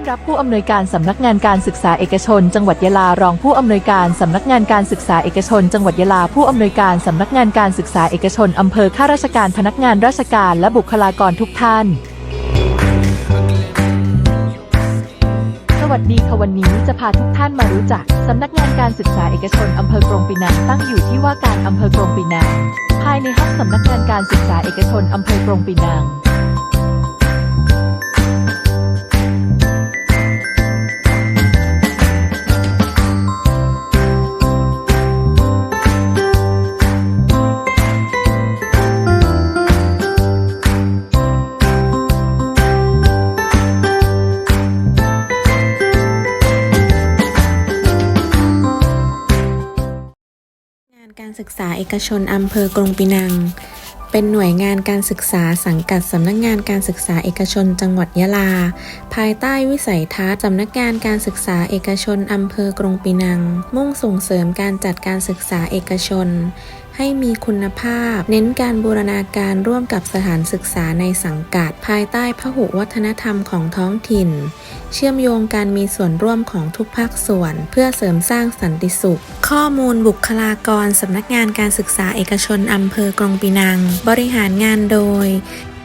อนรับผู้อำนวยการสำนักงานการศึกษาเอกชน จังหวัดยะลารองผู้อำนวยการสำนักงานการศึกษาเอกชน จังหวัดยะลาผู้อำนวยการสำนักงานการศึกษาเอกชนอำเภอข้าราชการพนักงานราชการและบุคลากรทุกท่าน สวัสดีค่ะวันนี้จะพาทุกท่านมารู้จักสำนักงานการศึกษาเอกชนอำเภอกรงปีนังตั้งอยู่ที่ว่าการอำเภอกรงปีนังภายในห้องสำนักงานการศึกษาเอกชนอำเภอกรงปีนัง ศึกษาเอกชนอำเภอกรงปีนัง เป็นหน่วยงานการศึกษาสังกัดสำนักงานการศึกษาเอกชนจังหวัดยะลา ภายใต้วิสัยทัศน์สำนักงานการศึกษาเอกชนอำเภอกรงปีนัง มุ่งส่งเสริมการจัดการศึกษาเอกชนให้มีคุณภาพ เน้นการบูรณาการร่วมกับสถานศึกษาในสังกัด ภายใต้พหุวัฒนธรรมของท้องถิ่น เชื่อมโยงการมีส่วนร่วมของทุกภาคส่วน เพื่อเสริมสร้างสันติสุข ข้อมูลบุคลากรสำนักงานการศึกษาเอกชนอำเภอกรงปีนัง บริหารงานโดย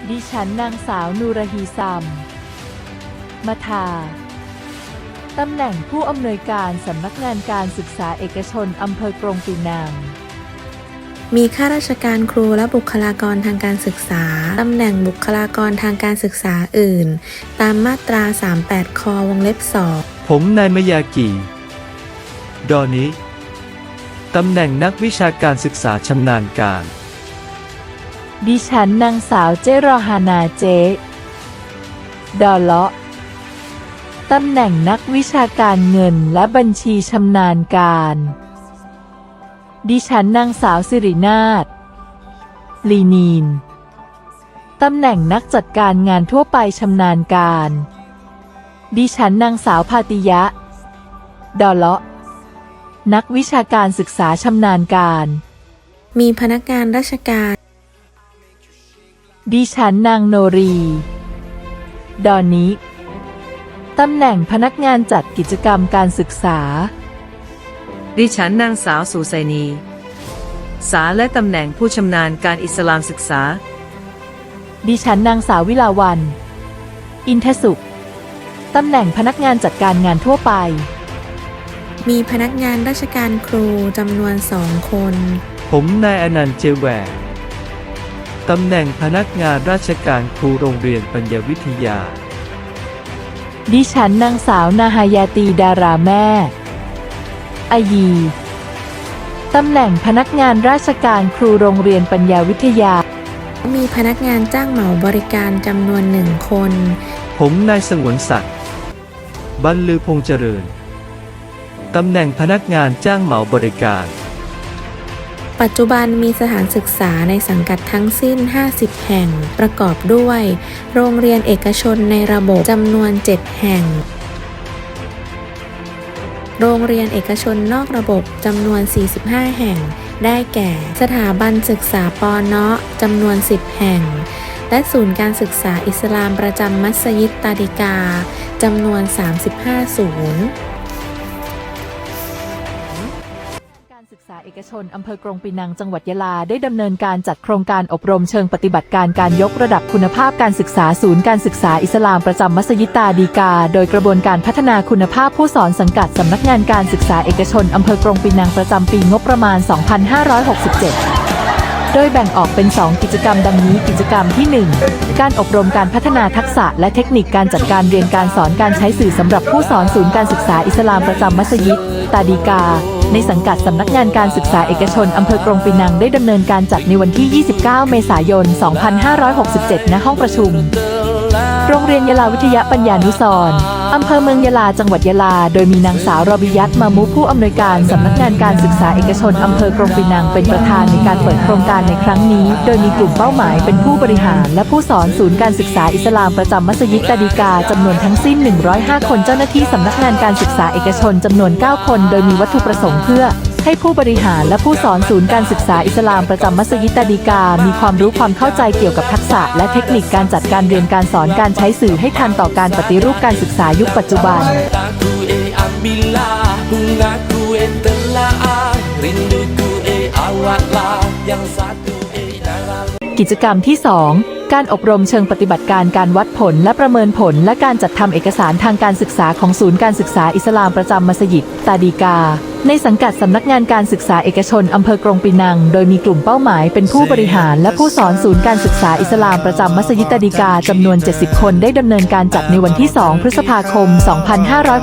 ดิฉันนางสาวนูรฮีซัมมาทาตำแหน่งผู้อำนวยการสำนักงานการศึกษาเอกชนอำเภอกรงปีนัง มีข้าราชการครูและบุคลากรทางการศึกษา ตำแหน่งบุคลากรทางการศึกษาอื่น ตามมาตรา 38ควงเล็บ2ผมนายมยากิดอนิตำแหน่งนักวิชาการศึกษาชำนาญการ ดิฉันนางสาวเจรอฮานาเจ ดอเลาะตำแหน่งนักวิชาการเงินและบัญชีชำนาญการ ดิฉันนางสาวสิรินาถลีนีน ตำแหน่งนักจัดการงานทั่วไปชำนาญการ ดิฉันนางสาวพาติยะ ดอเลาะ นักวิชาการศึกษาชำนาญการ มีพนักงานราชการ ดิฉันนางโนรี ดอนนี้ตำแหน่งพนักงานจัดกิจกรรมการศึกษา ดิฉันนางสาวสุไซนี สาและตำแหน่งผู้ชำนาญการอิสลามศึกษา ดิฉันนางสาววิลาวัน อินทสุข ตำแหน่งพนักงานจัดการงานทั่วไป มีพนักงานราชการครูจำนวนสองคน ผมนายอนันต์เจแหวกตำแหน่งพนักงานราชการครูโรงเรียนปัญญาวิทยา ดิฉันนางสาวนาฮายาตีดาราแม่ อายี ตำแหน่งพนักงานราชการครูโรงเรียนปัญญาวิทยา มีพนักงานจ้างเหมาบริการจำนวนหนึ่งคน ผมนายสงวนศักดิ์บรรลือพงษ์เจริญ ตำแหน่งพนักงานจ้างเหมาบริการ ปัจจุบันมีสถานศึกษาในสังกัดทั้งสิ้น 50 แห่ง ประกอบด้วย โรงเรียนเอกชนในระบบจำนวน 7 แห่ง โรงเรียนเอกชนนอกระบบจำนวน 45 แห่ง ได้แก่ สถาบันศึกษาปอเนาะจำนวน 10 แห่ง และศูนย์การศึกษาอิสลามประจำมัสยิดตาดิกาจำนวน 35 ศูนย์ ชนอำเภอกรงปีนังจังหวัดยะลาได้ดำเนินการจัดโครงการอบรมเชิงปฏิบัติการการยกระดับคุณภาพการศึกษาศูนย์การศึกษาอิสลามประจำมัสยิดตาดีกา โดยกระบวนการพัฒนาคุณภาพผู้สอนสังกัดสำนักงานการศึกษาเอกชนอำเภอกรงปีนังประจำปีงบประมาณ 2567โดยแบ่งออกเป็น 2 กิจกรรมดังนี้กิจกรรมที่ 1 การอบรมการพัฒนาทักษะและเทคนิคการจัดการเรียนการสอนการใช้สื่อสำหรับผู้สอนศูนย์การศึกษาอิสลามประจำมัสยิด ตาดีกา ในสังกัดสำนักงานการศึกษาเอกชนอำเภอกรงปีนังได้ดำเนินการจัดในวันที่ 29 เมษายน 2567 ณ ห้องประชุม รงเรียนยะลาวิทยาปัญญานุสร์อำเภอเมืองยะลาจังหวัดยะลา โดยมีนางสาวรบิยัตมามุผู้อำนวยการสำนักงานการศึกษาเอกชนอำเภอกรงปีนังเป็นประธานในการเปิดโครงการในครั้งนี้ โดยมีกลุ่มเป้าหมายเป็นผู้บริหาร และผู้สอนศูนย์การศึกษาอิสลามประจำมัสยิดตาดีกาจำนวนทั้งสิ้น 105 คนเจ้าหน้าที่สำนักงานการศึกษาเอกชนจำนวน 9 คน โดยมีวัตถุประสงค์เพื่อ ให้ผู้บริหารและผู้สอนศูนย์การศึกษาอิสลามประจำมัสยิดตาดีกา มีความรู้ความเข้าใจเกี่ยวกับทักษะ และเทคนิคการจัดการเรียนการสอนการใช้สื่อให้ทันต่อการปฏิรูปการศึกษายุคปัจจุบัน กิจกรรมที่ 2 การอบรมเชิงปฏิบัติการการวัดผลและประเมินผล และการจัดทำเอกสารทางการศึกษาของศูนย์การศึกษาอิสลามประจำมัสยิดตาดีกา ในสังกัดสำนักงานการศึกษาเอกชนอำเภอกรงปีนัง โดยมีกลุ่มเป้าหมายเป็นผู้บริหารและผู้สอนศูนย์การศึกษาอิสลามประจำมัสยิดตดีกาจำนวน 70 คนได้ดำเนินการจัดในวันที่ 2 พฤษภาคม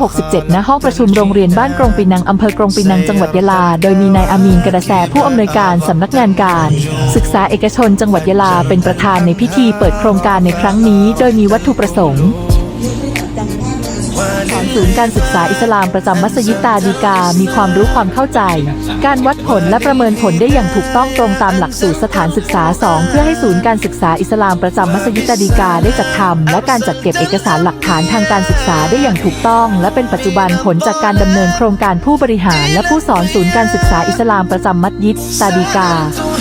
2567 ณ ห้องประชุมโรงเรียนบ้านกรงปีนังอำเภอกรงปีนังจังหวัดยะลา โดยมีนายอามีนกระแสผู้อำนวยการสำนักงานการ ศึกษาเอกชนจังหวัดยะลาเป็นประธานในพิธีเปิดโครงการในครั้งนี้ โดยมีวัตถุประสงค์ สอนศูนย์การศึกษาอิสลามประจำมัสยิดตาดีกา มีความรู้ความเข้าใจ การวัดผลและประเมินผลได้อย่างถูกต้องตรงตามหลักสูตรสถานศึกษา 2 เพื่อให้ศูนย์การศึกษาอิสลามประจำมัสยิดตาดีกาได้จัดทำและการจัดเก็บเอกสารหลักฐานทางการศึกษาได้อย่างถูกต้อง และเป็นปัจจุบันผลจากการดำเนินโครงการผู้บริหาร และผู้สอนศูนย์การศึกษาอิสลามประจำมัสยิดตาดีกา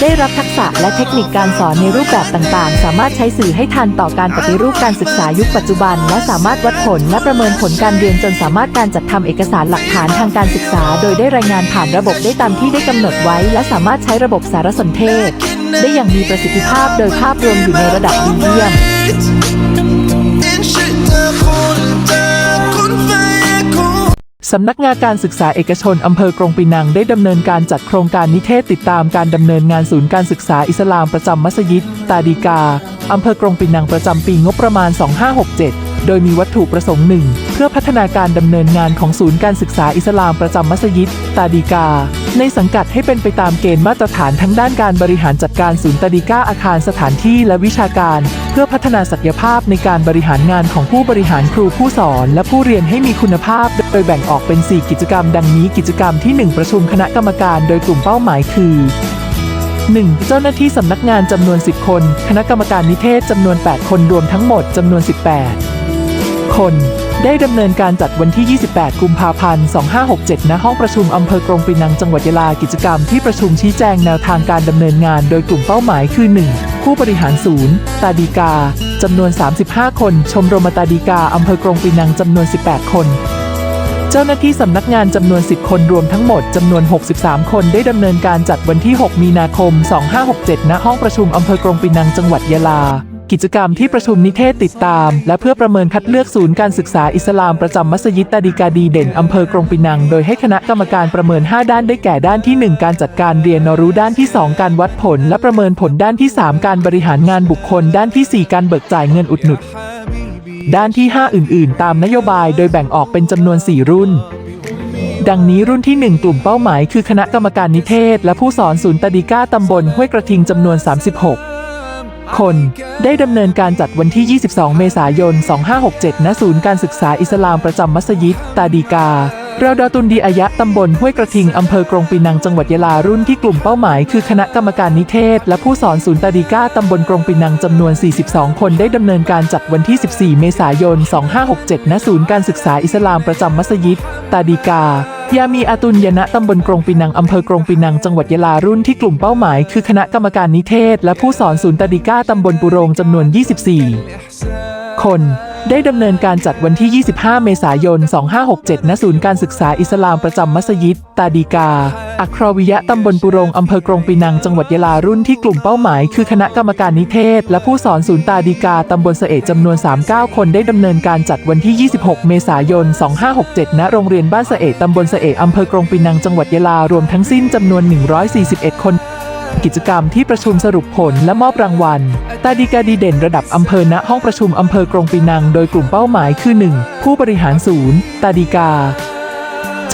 ได้รับทักษะและเทคนิคการสอนในรูปแบบต่างๆ สามารถใช้สื่อให้ทันต่อการปฏิรูปการศึกษายุคปัจจุบัน และสามารถวัดผลและประเมินผลลการเรียนจนสามารถการจัดทำเอกสารหลักฐานทางการศึกษา โดยได้รายงานผ่านระบบได้ตามที่ได้กำหนดไว้ และสามารถใช้ระบบสารสนเทศ ได้อย่างมีประสิทธิภาพโดยภาพรวมอยู่ในระดับดีเยี่ยมสำนักงานการศึกษาเอกชนอำเภอกรงปีนังได้ดำเนินการจัดโครงการนิเทศติดตามการดำเนินงานศูนย์การศึกษาอิสลามประจำมัสยิด ตาดีกาอำเภอกรงปีนังประจำปีงบประมาณ 2567 โดยมีวัตถุประสงค์หนึ่ง เพื่อพัฒนาการดำเนินงานของศูนย์การศึกษาอิสลามประจำมัสยิด ตาดีกา ในสังกัดให้เป็นไปตามเกณฑ์มาตรฐานทั้งด้านการบริหารจัดการศูนย์ตาดีกาอาคารสถานที่และวิชาการ เพื่อพัฒนาศักยภาพในการบริหารงานของผู้บริหารครูผู้สอน และผู้เรียนให้มีคุณภาพ โดยแบ่งออกเป็น 4 กิจกรรม ดังนี้กิจกรรมที่ 1 ประชุมคณะกรรมการ โดยกลุ่มเป้าหมายคือ 1. เจ้าหน้าที่สำนักงานจำนวน 10 คน คณะกรรมการนิเทศจำนวน 8 คนรวมทั้งหมดจำนวน 18 คน ได้ดำเนินการจัดวันที่ 28 กุมภาพันธ์ 2567 ณ ห้องประชุมอำเภอกรงปีนังจังหวัดยะลากิจกรรมที่ประชุมชี้แจงแนวทางการดำเนินงานโดยกลุ่มเป้าหมายคือ 1. ผู้บริหารศูนย์ ตาดีกา จำนวน 35 คน ชมรมตาดีกาอำเภอกรงปีนังจำนวน 18 คนเจ้าหน้าที่สำนักงานจำนวน 10 คนรวมทั้งหมดจำนวน 63 คนได้ดำเนินการจัดวันที่ 6 มีนาคม 2567 ณ ห้องประชุมอำเภอกรงปีนังจังหวัดยะลา กิจกรรมที่ประชุมนิเทศติดตาม และเพื่อประเมินคัดเลือกศูนย์การศึกษาอิสลามประจำมัสยิดตาดีกาดีเด่นอำเภอกรงปีนัง โดยให้คณะกรรมการประเมิน 5 ด้านได้แก่ด้านที่ 1 การจัดการเรียนรู้ด้านที่ 2 การวัดผล และประเมินผลด้านที่ 3 การบริหารงานบุคคล ด้านทีสี่ 4 การเบิกจ่ายเงินอุดหนุนด้านที่ 5 อื่น ๆ ตามนโยบายโดยแบ่งออกเป็นจำนวน 4 รุ่นดังนี้รุ่นที่ 1 กลุ่มเป้าหมายคือคณะกรรมการนิเทศ และผู้สอนศูนย์ตาดีก้าตำบลห้วยกระทิงจำนวน 36 คน ได้ดำเนินการจัดวันที่ 22 เมษายน 2567 ณ ศูนย์การศึกษาอิสลามประจำมัสยิด ตาดีกาเราดอตุนดีอายะตำบลห้วยกระทิงอำเภอกรงปีนังจังหวัดยะลารุ่นที่กลุ่มเป้าหมายคือคณะกรรมการนิเทศ และผู้สอนศูนย์ตาดีกาตำบลกรงปีนังจำนวน 42 คนได้ดำเนินการจัดวันที่ 14 เมษายน 2567 ณ ศูนย์การศึกษาอิสลามประจำมัสยิด ตาดีกา ยามีอาตุลยนะตำบลกรงปีนังอำเภอกรงปีนังจังหวัดยะลารุ่นที่กลุ่มเป้าหมายคือคณะกรรมการนิเทศ และผู้สอนศูนย์ตดีก้าตำบลปุโรงจำนวน 24 คน ได้ดำเนินการจัดวันที่ 25 เมษายน 2567 ณ ศูนย์การศึกษาอิสลามประจำมัสยิด ตาดีกา อัครวิยะตำบลปุรงอำเภอกรงปีนัง จังหวัดยะลารุ่นที่กลุ่มเป้าหมาย คือคณะกรรมการนิเทศ และผู้สอนศูนย์ตาดีกาตำบลเสเอจำนวน 39 คนได้ดำเนินการจัดวันที่ 26 เมษายน 2567 ณ โรงเรียนบ้านเสเอตำบลเสเออำเภอกรงปีนัง จังหวัดยะลารวมทั้งสิ้นจำนวน 141 คน กิจกรรมที่ประชุมสรุปผลและมอบรางวัลตาดีกาดีเด่นระดับอำเภอณห้องประชุมอำเภอกรงปีนัง โดยกลุ่มเป้าหมายคือ 1. ผู้บริหารศูนย์ตาดีกา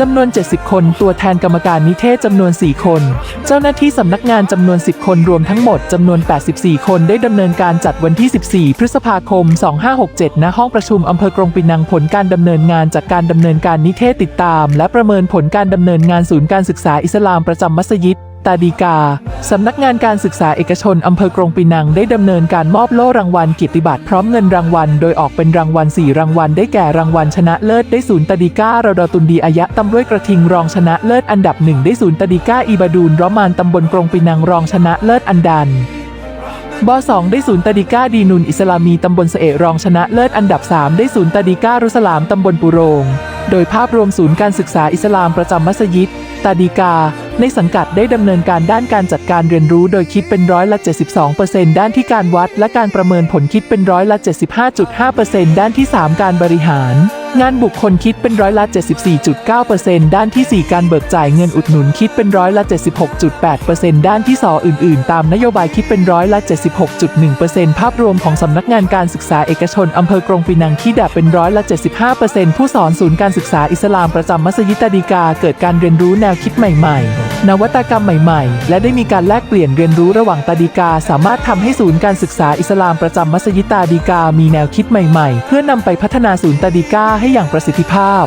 จำนวน 70 คน ตัวแทนกรรมการนิเทศจำนวน 4 คน เจ้าหน้าที่สำนักงานจำนวน 10 คนรวมทั้งหมดจำนวน 84 คนได้ดำเนินการจัดวันที่ 14 พฤษภาคม 2567 ณ ห้องประชุมอำเภอกรงปีนังผลการดำเนินงานจากการดำเนินการนิเทศติดตาม และประเมินผลการดำเนินงานศูนย์การศึกษาอิสลามประจำมัสยิด ตาดีกา สำนักงานการศึกษาเอกชนอำเภอกรงปีนังได้ดำเนินการมอบโล่รางวัลกียรติบัตรพร้อมเงินรางวัล โดยออกเป็นรางวัล 4 รางวัลได้แก่รางวัลชนะเลิศได้ศูนย์ตาดีการาดอตุนดีอายะตำด้วยกระทิงรองชนะเลิศอันดับหนึ่งได้ศูนย์ตาดีกาอีบาดูนรอมานตำบลกรงปีนังรองชนะเลิศอันดันบ2ได้ศูนย์ตาดิก้าดีนุนอิสลามีตำบลเสเอรองชนะเลิศอันดับ 3 ได้ศูนย์ตาดิก้ารุสลามตำบลปุโรง โดยภาพรวมศูนย์การศึกษาอิสลามประจำมัสยิด ตาดีกา ในสังกัดได้ดำเนินการด้านการจัดการเรียนรู้โดยคิดเป็นร้อยละ 72%ด้านที่การวัดและการประเมินผลคิดเป็นร้อยละ 75.5%ด้านที่ 3 การบริหาร งานบุคคลคิดเป็นร้อยละ 74.9%ด้านที่ 4 การเบิกจ่ายเงินอุดหนุนคิดเป็นร้อยละ 76.8%ด้านที่สออื่น ๆ ตามนโยบายคิดเป็นร้อยละ 76.1%ภาพรวมของสำนักงานการศึกษาเอกชนอำเภอกรงปีนังที่ดับเป็นร้อยละ 75%ผู้สอนศูนย์การศึกษาอิสลามประจำมัสยิดตาดีกาเกิดการเรียนรู้แนวคิดใหม่ ๆ นวัตกรรมใหม่ๆ และได้มีการแลกเปลี่ยนเรียนรู้ระหว่างตาดีกา สามารถทำให้ศูนย์การศึกษาอิสลามประจำมัสยิดตาดีกา มีแนวคิดใหม่ๆ เพื่อนำไปพัฒนาศูนย์ตาดีกาให้อย่างประสิทธิภาพ